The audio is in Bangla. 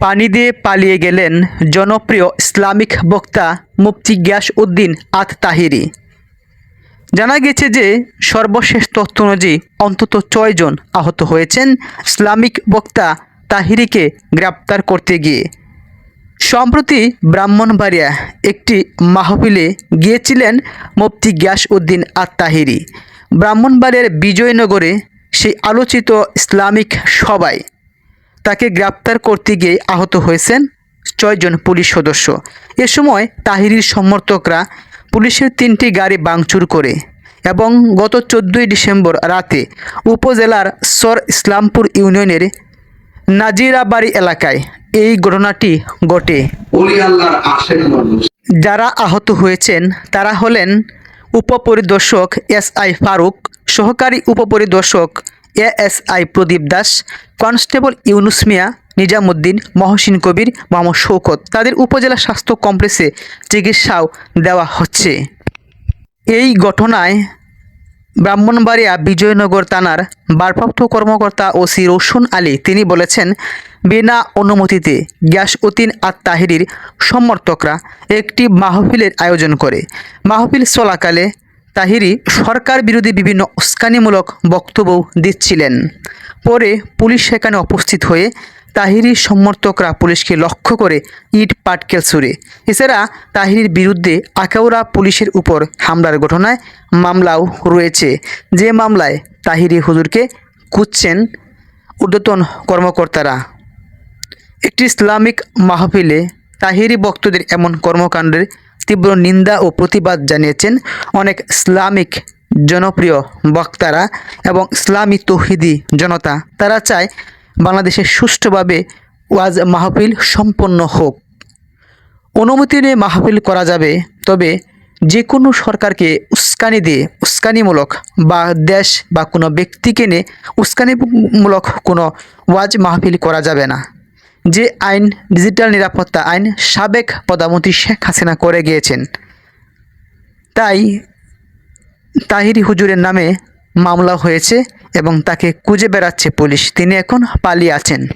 পানি দিয়ে পালিয়ে গেলেন জনপ্রিয় ইসলামিক বক্তা মুফতি গ্যাস উদ্দিন আত তাহিরি জানা গেছে যে, সর্বশেষ তথ্য অনুযায়ী অন্তত ছয়জন আহত হয়েছেন ইসলামিক বক্তা তাহিরিকে গ্রেপ্তার করতে গিয়ে। সম্প্রতি ব্রাহ্মণবাড়িয়া একটি মাহফিলে গিয়েছিলেন মুফতি গ্যাস উদ্দিন আত তাহিরি ব্রাহ্মণবাড়িয়ার বিজয়নগরে সেই আলোচিত ইসলামিক সভায় তাকে গ্রেপ্তার করতে গিয়ে আহত হয়েছেন ছয়জন পুলিশ সদস্য। এ সময় তাহিরির সমর্থকরা পুলিশের তিনটি গাড়ি ভাঙচুর করে এবং গত চোদ্দোই ডিসেম্বর রাতে উপজেলার সর ইসলামপুর ইউনিয়নের নাজিরাবাড়ি এলাকায় এই ঘটনাটি ঘটে। যারা আহত হয়েছেন তারা হলেন উপপরিদর্শক এস আই ফারুক সহকারী উপপরিদর্শক A S I Pradip Das, constable Yunus Mia, Nizamuddin, Mohsin Kabir Mohammad Shoukat তাদের উপজেলা স্বাস্থ্য কমপ্লেক্সে চিকিৎসাও দেওয়া হচ্ছে। এই ঘটনায় ব্রাহ্মণবাড়িয়া বিজয়নগর থানার ভারপ্রাপ্ত কর্মকর্তা ওসি রোশন আলী, তিনি বলেছেন, বিনা অনুমতিতে গ্যাস উদ্দিন আত তাহিরির সমর্থকরা একটি মাহফিলের আয়োজন করে। মাহফিল চলাকালে তাহিরি সরকার বিরোধী বিভিন্ন উস্কানিমূলক বক্তব্য দিচ্ছিলেন। পরে পুলিশ সেখানে উপস্থিত হয়ে তাহিরির সমর্থকরা পুলিশকে লক্ষ্য করে ইট পাটকেল ছুড়ে। এছাড়া তাহিরির বিরুদ্ধে আকাউরা পুলিশের উপর হামলার ঘটনায় মামলাও রয়েছে। যে মামলায় তাহিরি হুজুরকে খুঁজছেন ঊর্ধ্বতন কর্মকর্তারা। একটি ইসলামিক মাহফিলে তাহিরি বক্তদের এমন কর্মকাণ্ডের তীব্র নিন্দা ও প্রতিবাদ জানিয়েছেন অনেক ইসলামিক জনপ্রিয় বক্তারা এবং ইসলামী তৌহিদি জনতা। তারা চায় বাংলাদেশে সুষ্ঠুভাবে ওয়াজ মাহফিল সম্পন্ন হোক। অনুমতি নিয়ে মাহফিল করা যাবে, তবে যে কোনো সরকারকে উস্কানি দিয়ে উস্কানিমূলক বা দেশ বা কোনো ব্যক্তিকে নিয়ে উস্কানিমূলক কোনো ওয়াজ মাহফিল করা যাবে না। যে আইন, ডিজিটাল নিরাপত্তা আইন সাবেক প্রধানমন্ত্রী শেখ হাসিনা করে গিয়েছেন। তাই তাহিরি হুজুরের নামে মামলা হয়েছে এবং তাকে খুঁজে বেড়াচ্ছে পুলিশ। তিনি এখন পালিয়ে আছেন।